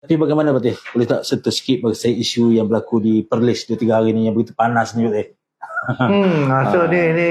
Tapi bagaimana Patih? Boleh tak serta sikit mengenai isu yang berlaku di Perlis 2-3 hari ni yang begitu panas ni Patih? Hmm, so ni ni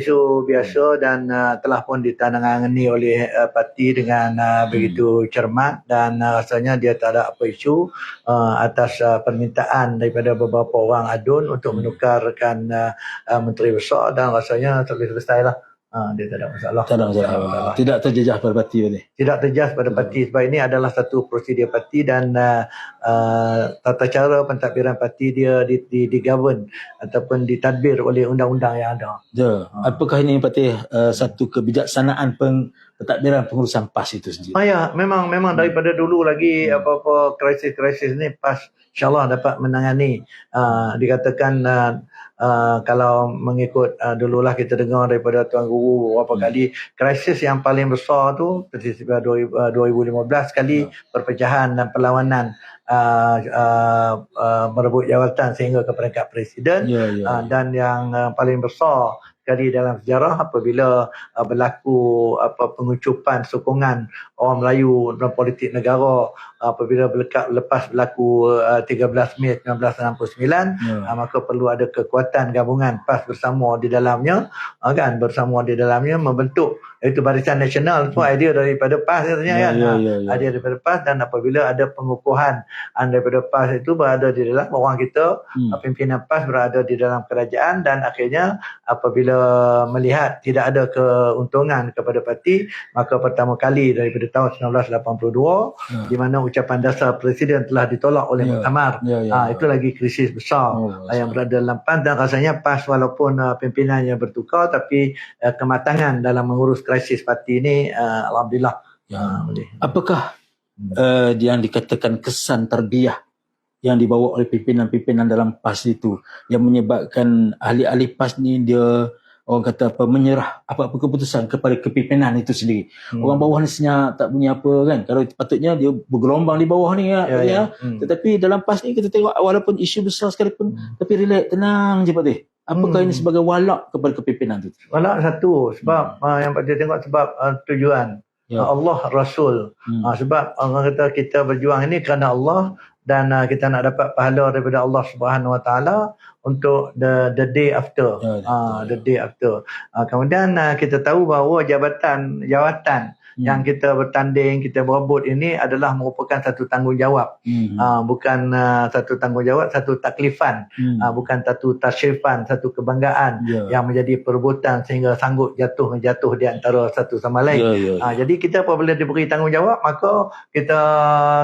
isu biasa dan uh, telah pun ditangani oleh uh, parti dengan uh, begitu cermat dan uh, rasanya dia tak ada apa isu uh, atas uh, permintaan daripada beberapa orang adun untuk menukarkan uh, uh, menteri besar dan rasanya selesai lah. Ha, dia tak ada masalah. Tak ada masalah. Tidak terjejah pada parti Patih? Tidak terjejas pada parti sebab ini adalah satu prosedur parti dan uh, uh, tata cara pentadbiran parti dia di, di, di govern ataupun ditadbir oleh undang-undang yang ada. Ya. Apakah ini Patih uh, satu kebijaksanaan peng, pentadbiran pengurusan PAS itu sendiri? Ah, ya, memang memang daripada dulu lagi apa-apa krisis-krisis ni PAS insyaAllah dapat menangani. Uh, dikatakan uh, uh, kalau mengikut uh, dululah kita dengar daripada Tuan Guru beberapa hmm. kali krisis yang paling besar tu krisis 2015 kali hmm. perpecahan dan perlawanan uh, uh, uh, merebut jawatan sehingga ke peringkat presiden Ya, ya, uh, ya. dan yang uh, paling besar sekali dalam sejarah apabila uh, berlaku apa pengucupan sokongan orang Melayu dalam politik negara apabila berlekat, lepas berlaku uh, 13 Mei 1969 Ya. uh, maka perlu ada kekuatan gabungan PAS bersama di dalamnya uh, kan bersama di dalamnya membentuk itu Barisan Nasional tu idea daripada PAS katanya Hmm. Ya, kan ya, Ah, ya, ya. idea daripada PAS dan apabila ada pengukuhan ah, daripada PAS itu berada di dalam orang kita Hmm. uh, pimpinan PAS berada di dalam kerajaan dan akhirnya apabila melihat tidak ada keuntungan kepada parti maka pertama kali daripada tahun 1982 Ya. di mana ucapan dasar presiden telah ditolak oleh Ya. muktamar Ya, ya, Ah, ya. itu lagi krisis besar Oh, yang berada dalam PAS dan rasanya PAS walaupun uh, pimpinannya bertukar tapi uh, kematangan dalam mengurus krisis parti ini uh, alhamdulillah Ya. uh, boleh. Apakah uh, yang dikatakan kesan terbiah yang dibawa oleh pimpinan-pimpinan dalam PAS itu yang menyebabkan ahli-ahli PAS ni dia orang kata apa menyerah apa-apa keputusan kepada kepimpinan itu sendiri. Hmm. Orang bawah ni senyap tak punya apa kan. Kalau patutnya dia bergelombang di bawah ni ya. ya, ya. ya. Hmm. Tetapi dalam PAS ni kita tengok walaupun isu besar sekalipun Hmm. tapi relax tenang je Pak Teh. Apakah Hmm. ini sebagai walak kepada kepimpinan itu? Walau satu sebab uh, yang kita tengok sebab uh, tujuan Ya. uh, Allah Rasul Hmm. uh, sebab orang kata kita berjuang ini kerana Allah dan uh, kita nak dapat pahala daripada Allah Subhanahu Wa Taala untuk the the day after Ya, ya, uh, ya. the day after uh, kemudian uh, kita tahu bahawa jabatan jawatan Hmm. yang kita bertanding kita berebut ini adalah merupakan satu tanggungjawab Hmm. uh, bukan uh, satu tanggungjawab satu taklifan Hmm. uh, bukan satu tasyrifan satu kebanggaan Ya. yang menjadi perebutan sehingga sanggup jatuh menjatuh di antara satu sama lain. Ya, ya, ya. Ha, jadi kita apabila diberi tanggungjawab maka kita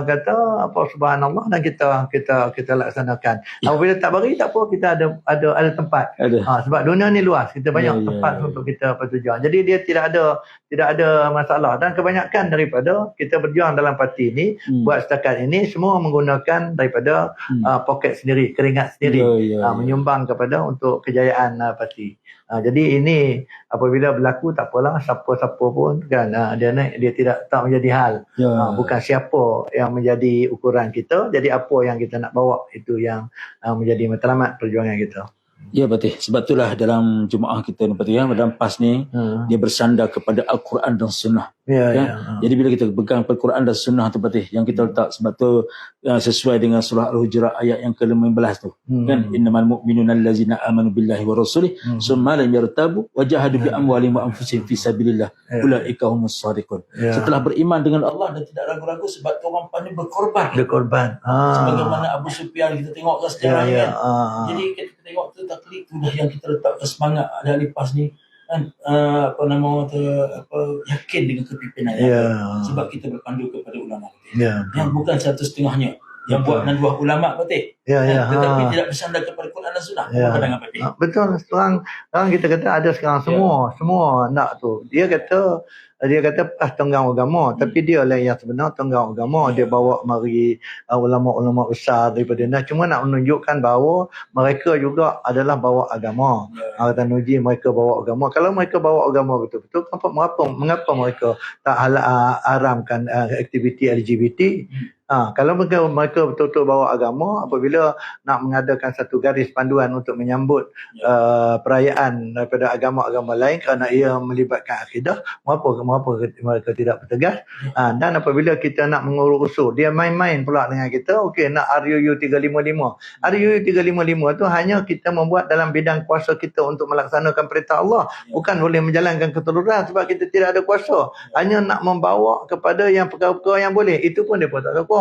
kata apa subhanallah dan kita kita kita laksanakan. Ya. Apabila tak beri tak apa kita ada ada ada tempat. Ada. Ha, sebab dunia ni luas kita banyak Ya, ya, tempat ya. untuk kita pertujuan. Jadi dia tidak ada tidak ada masalah dan kebanyakan daripada kita berjuang dalam parti ini Hmm. buat setakat ini semua menggunakan daripada Hmm. uh, poket sendiri, keringat sendiri Ya, ya, uh, ya. menyumbang kepada untuk kejayaan uh, parti. Uh, jadi ini apabila berlaku tak apalah siapa-siapa pun kan uh, dia naik dia tidak tak menjadi hal. Ya. Uh, bukan siapa yang menjadi ukuran kita, jadi apa yang kita nak bawa itu yang uh, menjadi matlamat perjuangan kita. Ya Patih, sebab itulah dalam jemaah kita ni Patih ya, dalam PAS ni Hmm. dia bersandar kepada Al-Quran dan Sunnah. Ya, Ya. ya. Uh. Jadi bila kita pegang Al-Quran dan Sunnah tu Patih, yang kita letak sebab tu uh, sesuai dengan surah Al-Hujurat ayat yang ke-15 tu. Hmm. Kan innamal mu'minuna allazina amanu billahi wa rasulih Hmm. summa lam yartabu wa jahadu bi amwalihim wa anfusihim fi sabilillah Ya. ulaika humus shadiqun. Ya. Setelah beriman dengan Allah dan tidak ragu-ragu sebab tu orang pandai berkorban. Ada korban. Ah. Sebagaimana Abu Sufyan kita tengok ke Ya, sejarah ni ya. kan. Ah. Jadi kita tengok tu taklid tu dah yang kita letak ke semangat ada lipas ni kan uh, apa nama tu apa yakin dengan kepimpinan Ya. ada. sebab kita berpandu kepada ulama kita. Ya. Yang bukan satu setengahnya yang buat Betul. nanduah ulama betul. Ya, ya. Tetapi Ah. tidak bersandar kepada Quran dan Sunnah. Ya. Apa pandangan Teh? Ah, Betul sekarang sekarang kita kata ada sekarang semua semua nak tu. Dia kata dia kata pas tenggang agama tapi dia lah yang sebenar tenggang agama dia bawa mari uh, ulama-ulama besar daripada dia cuma nak menunjukkan bahawa mereka juga adalah bawa agama. Ya. Ah, kata Nuji mereka bawa agama. Kalau mereka bawa agama betul-betul kenapa mengapa mengapa mereka tak halal uh, haramkan uh, aktiviti LGBT? Hmm. Ha, kalau mereka, mereka betul-betul bawa agama apabila nak mengadakan satu garis panduan untuk menyambut Ya. uh, perayaan daripada agama-agama lain kerana ia melibatkan akidah, mengapa mengapa mereka tidak bertegas? Ha, dan apabila kita nak mengurus usul dia main-main pula dengan kita okey nak RUU 355 RUU 355 tu hanya kita membuat dalam bidang kuasa kita untuk melaksanakan perintah Allah bukan boleh menjalankan keseluruhan sebab kita tidak ada kuasa. Hanya nak membawa kepada yang perkara-perkara yang boleh. Itu pun mereka tak sokong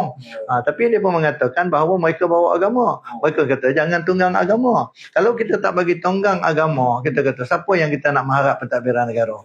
ha, tapi mereka mengatakan bahawa mereka bawa agama mereka kata jangan tunggang agama kalau kita tak bagi tunggang agama kita kata siapa yang kita nak mengharap pentadbiran negara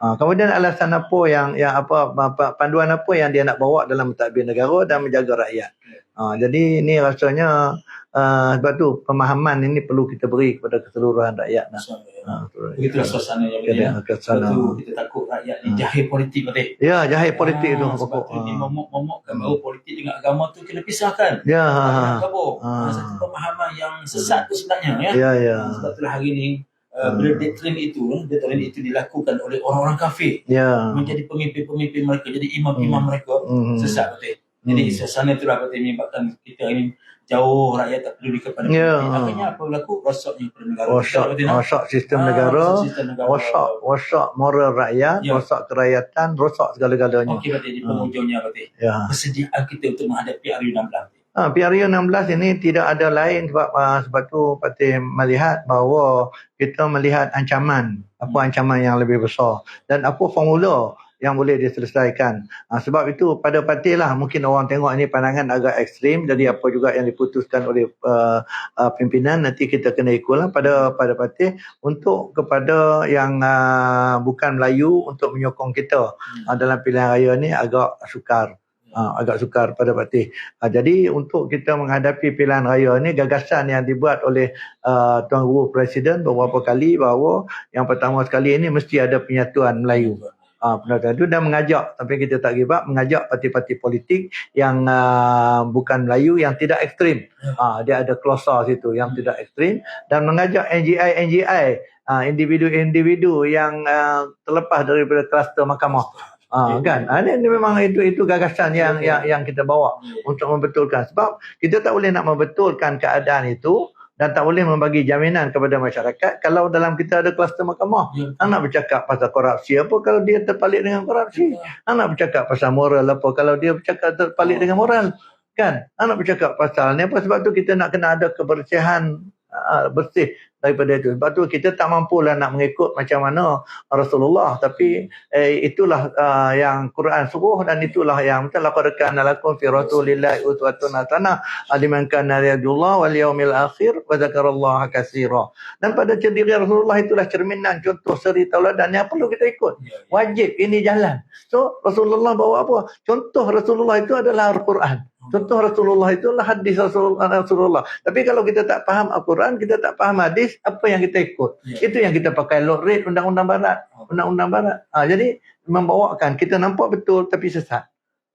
Ha, kemudian alasan apa yang yang apa, apa panduan apa yang dia nak bawa dalam mentadbir negara dan menjaga rakyat. Ha, jadi ini rasanya uh, sebab tu pemahaman ini perlu kita beri kepada keseluruhan rakyat. Nah. Ha, Begitulah suasana yang Kena tu kita takut rakyat ni Hmm. jahil politik betul. Ya, jahil politik tu Ah, Sebab pokok. tu Ha. momok-momokkan bahawa politik dengan agama tu kena pisahkan. Ya, ha, ha. Gabung. Ah. Satu pemahaman yang sesat tu sebenarnya ya. Ya, ya. Sebab itulah hari ni uh, Hmm. bila doktrin itu, eh, doktrin itu dilakukan oleh orang-orang kafir Ya. menjadi pemimpin-pemimpin mereka, jadi imam-imam mereka Hmm. sesat betul. Jadi Hmm. suasana itulah betul menyebabkan kita ini jauh rakyat tak peduli kepada Ya. politik. Akhirnya apa berlaku? Rosaknya pada negara. Rosak, rosak sistem Ah, negara, rosak negara. rosak, rosak moral rakyat, Ya. rosak kerakyatan, rosak segala-galanya. Okey betul di Ah. penghujungnya betul. Ya. Persediaan kita untuk menghadapi RU16. Ha, PRU 16 ini tidak ada lain sebab uh, sebab tu Patih melihat bahawa kita melihat ancaman apa Hmm. ancaman yang lebih besar dan apa formula yang boleh diselesaikan. Ha, sebab itu pada Patih lah mungkin orang tengok ini pandangan agak ekstrim jadi apa juga yang diputuskan oleh uh, uh, pimpinan nanti kita kena ikutlah pada pada Patih untuk kepada yang uh, bukan Melayu untuk menyokong kita uh, dalam pilihan raya ni agak sukar. Ha, agak sukar pada Patih. Ha, jadi untuk kita menghadapi pilihan raya ni gagasan yang dibuat oleh uh, Tuan Guru Presiden beberapa kali bahawa yang pertama sekali ini mesti ada penyatuan Melayu. Ha, penyatuan itu dan mengajak tapi kita tak give up mengajak parti-parti politik yang uh, bukan Melayu yang tidak ekstrim. Ha, dia ada klausa situ yang tidak ekstrim dan mengajak NGI NGI uh, individu-individu yang uh, terlepas daripada kluster mahkamah. Ah kan. Ah ini, ini memang itu itu gagasan yang yang yang kita bawa untuk membetulkan sebab kita tak boleh nak membetulkan keadaan itu dan tak boleh membagi jaminan kepada masyarakat kalau dalam kita ada kluster mahkamah. Ya. Nak bercakap pasal korupsi apa kalau dia terpalit dengan korupsi? Nak bercakap pasal moral apa kalau dia bercakap terpalit dengan moral? Kan? Nak bercakap pasal ni apa sebab tu kita nak kena ada kebersihan uh, bersih daripada itu. Sebab tu kita tak mampulah nak mengikut macam mana Rasulullah tapi eh, itulah uh, yang Quran suruh dan itulah yang betul laqad kana lakum fi rasulillahi uswatun hasanah liman kana yarjullah wal yaumil akhir wa dzakarallaha katsira. Dan pada diri Rasulullah itulah cerminan contoh seri tauladan yang perlu kita ikut. Wajib ini jalan. So Rasulullah bawa apa? Contoh Rasulullah itu adalah Al-Quran. Contoh Rasulullah itulah hadis Rasulullah, Rasulullah. Tapi kalau kita tak faham Al-Quran, kita tak faham hadis, apa yang kita ikut? Ya. Itu yang kita pakai load rate undang-undang barat. Undang-undang barat. Ha, jadi membawakan kita nampak betul tapi sesat.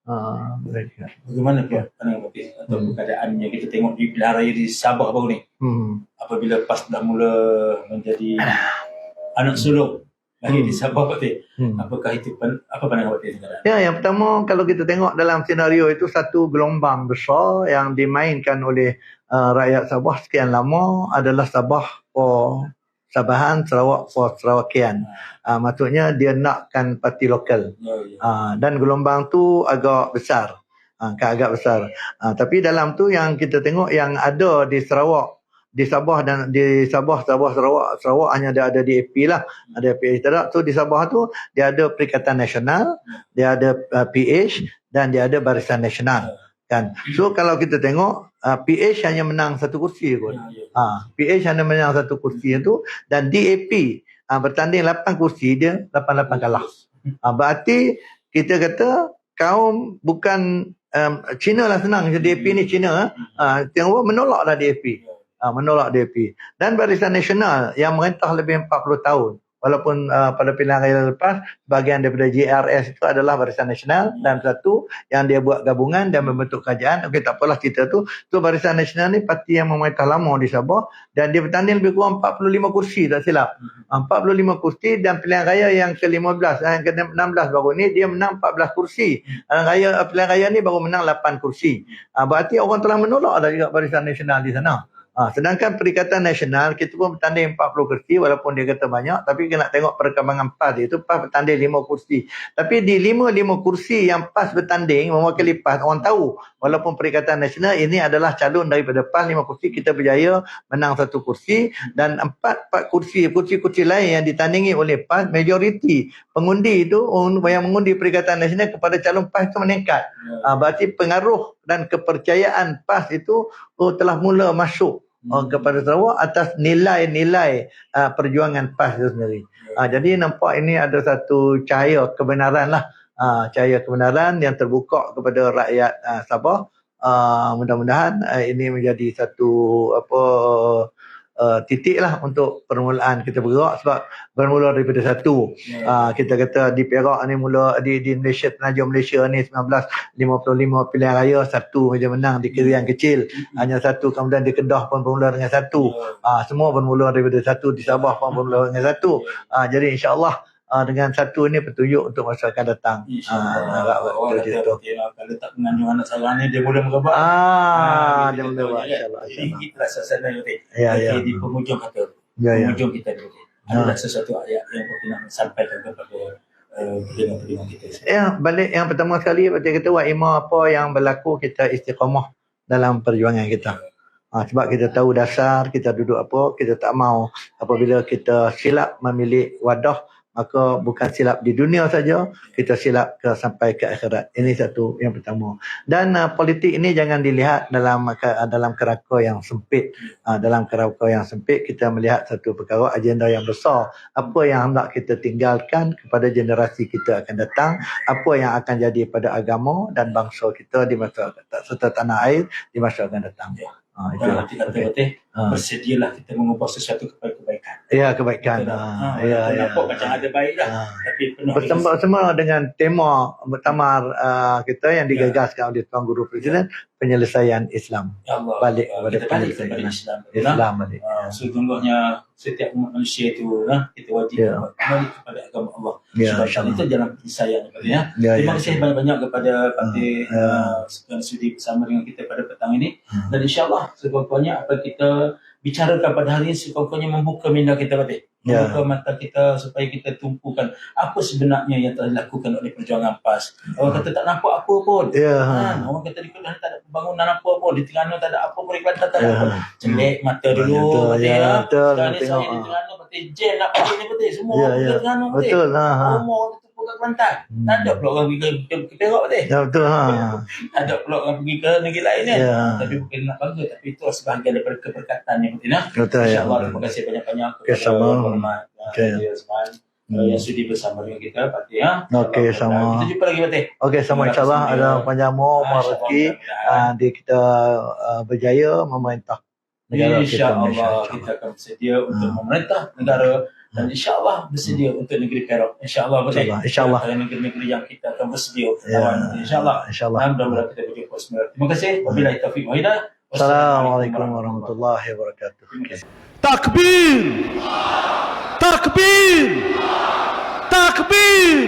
Ha. Bagaimana Pak pandangan Bapak atau Hmm. keadaan yang kita tengok di pilihan raya di Sabah baru ni Hmm. apabila PAS dah mula menjadi anak sulung lagi Hmm. di Sabah Bapak Hmm. apakah itu apa pandangan Bapak sekarang? Ya, yang pertama kalau kita tengok dalam senario itu satu gelombang besar yang dimainkan oleh uh, rakyat Sabah sekian lama adalah Sabah for Sabahan, Sarawak for Sarawakian. Uh, maksudnya dia nakkan parti lokal. Ya. Uh, dan gelombang tu agak besar. Uh, agak besar. Uh, tapi dalam tu yang kita tengok yang ada di Sarawak di Sabah dan di Sabah Sabah Sarawak Sarawak hanya ada di AP lah. Ada PH tak tu di Sabah tu dia ada Perikatan Nasional dia ada uh, PH dan dia ada Barisan Nasional kan? So kalau kita tengok uh, PH hanya menang satu kursi kot Ya, ya. ha, PH hanya menang satu kursi itu dan DAP uh, bertanding 8 kursi dia 88 kalah. Ha, berarti kita kata kaum bukan um, Cina lah senang. DAP ni Cina uh, Tiongkok menolaklah DAP uh, menolak DAP dan Barisan Nasional yang merentah lebih 40 tahun walaupun uh, pada pilihan raya lepas bahagian daripada JRS itu adalah Barisan Nasional dan satu yang dia buat gabungan dan membentuk kerajaan. Okey tak apalah cerita tu. So Barisan Nasional ni parti yang memerintah lama di Sabah dan dia bertanding lebih kurang 45 kursi tak silap. Uh, 45 kursi dan pilihan raya yang ke-15 uh, yang ke-16 baru ni dia menang 14 kursi. Raya pilihan raya ni baru menang 8 kursi. Uh, berarti orang telah menolak dah juga Barisan Nasional di sana Ha, sedangkan Perikatan Nasional kita pun bertanding 40 kursi walaupun dia kata banyak tapi kita nak tengok perkembangan PAS itu PAS bertanding 5 kursi. Tapi di 5-5 kursi yang PAS bertanding mewakili PAS orang tahu walaupun Perikatan Nasional ini adalah calon daripada PAS 5 kursi kita berjaya menang satu kursi dan 4-4 kursi kursi-kursi lain yang ditandingi oleh PAS majoriti pengundi itu yang mengundi Perikatan Nasional kepada calon PAS itu meningkat. Ha, berarti pengaruh dan kepercayaan PAS itu oh, telah mula masuk uh, kepada Sarawak atas nilai-nilai uh, perjuangan PAS itu sendiri. Uh, jadi nampak ini ada satu cahaya kebenaran lah. Uh, cahaya kebenaran yang terbuka kepada rakyat uh, Sabah. Uh, mudah-mudahan uh, ini menjadi satu apa uh, titik lah untuk permulaan kita bergerak sebab bermula daripada satu. Ya. uh, kita kata di Perak ni mula di di Malaysia penaja Malaysia ni 1955 pilihan raya satu meja menang di Kiri yang kecil. Hanya satu kemudian di Kedah pun bermula dengan satu. Ah, semua bermula daripada satu di Sabah pun bermula dengan satu. Ah, jadi insyaAllah ah, dengan satu ini petunjuk untuk masa akan datang. Ah, harap Orang betul kata itu. okey lah, kalau tak mengandung anak salah ni dia boleh merebak. Ah, dia kita boleh buat insyaAllah. Jadi insyaAllah. kita rasa sana okey. Ya, ya. Di penghujung kata. Ya, ya. Penghujung kita ni okey. Ha. Ada sesuatu ayat yang kita nak sampaikan kepada uh, kita. Ya, balik yang pertama sekali Pak Cik kata wa ima apa yang berlaku kita istiqamah dalam perjuangan kita. Ha, sebab kita tahu dasar kita duduk apa, kita tak mau apabila kita silap memilih wadah maka bukan silap di dunia saja, kita silap ke sampai ke akhirat. Ini satu yang pertama. Dan uh, politik ini jangan dilihat dalam ke- dalam kerangka yang sempit. Uh, dalam kerangka yang sempit kita melihat satu perkara agenda yang besar. Apa yang hendak kita tinggalkan kepada generasi kita akan datang, apa yang akan jadi pada agama dan bangsa kita di masa serta tanah air di masa akan datang. Ya. Ha, Kalau itulah. kata okey, Ha. bersedialah kita mengubah sesuatu kepada kebaikan. Ya kebaikan. Ha, Ha, ya ya. nampak macam ada baik dah, Ha. tapi penuh bersama sama dengan tema muktamar uh, kita yang Ya. digagaskan oleh Tuan Guru Presiden penyelesaian Islam Ya Allah, balik kepada balik penyelesaian kepada Islam. Islam. Islam balik. Uh, sesungguhnya setiap umat manusia itu nah, kita wajib Ya. kembali kepada agama Allah. Ya, Sebab insyaAllah. itu jalan penyelesaian katanya. Ya, Terima ya. kasih banyak-banyak kepada Parti Ya. uh, yang sudi bersama dengan kita pada petang ini. Hmm. Dan insyaAllah sekurang-kurangnya apa kita bicarakan pada hari ini sekurang-kurangnya membuka minda kita Parti. Ya. Membuka mata kita supaya kita tumpukan apa sebenarnya yang telah dilakukan oleh perjuangan PAS. Orang kata tak nampak apa pun. Ya. Ha, orang kata di Kedah tak ada pembangunan apa pun, di Terengganu tak ada apa pun, di Kelantan tak ada Ya. apa. Celek mata dulu, Betul, ya, ya. betul, Sekarang ni saya di ha. Terengganu, jen nak pergi ni, Parti. Semua Ya, orang ya. pergi ke Terengganu. Betul lah. Ha. Kat Kelantan. Hmm. Tak ada pula orang pergi ke, ke, ke Perak, Parti. Ya betul ha. Tak ada pula orang pergi ke negeri lain kan. Ya. Tapi bukan nak bangga, tapi itu sebahagian daripada keberkatan yang Parti. Nah. Betul ya. InsyaAllah, terima kasih banyak-banyak kepada sama. hormat Okey. Haji Azman Hmm. yang sudi bersama dengan kita, Parti. Ya. Okey, sama. Kita jumpa lagi, Parti. Okey sama insyaAllah ada panjang umur, Ah, rezeki uh, di kita uh, berjaya memerintah negara kita InsyaAllah Malaysia. kita akan bersedia untuk memerintah negara dan insyaAllah bersedia untuk negeri Perak. InsyaAllah boleh. InsyaAllah. Antara negeri-negeri yang kita akan bersedia untuk Ya. lawan. InsyaAllah. InsyaAllah. Dan mudah-mudahan kita berjumpa semua. Terima kasih. Wabillahi taufiq wa hidayah. Assalamualaikum warahmatullahi wabarakatuh. Terima kasih. takbir takbir takbir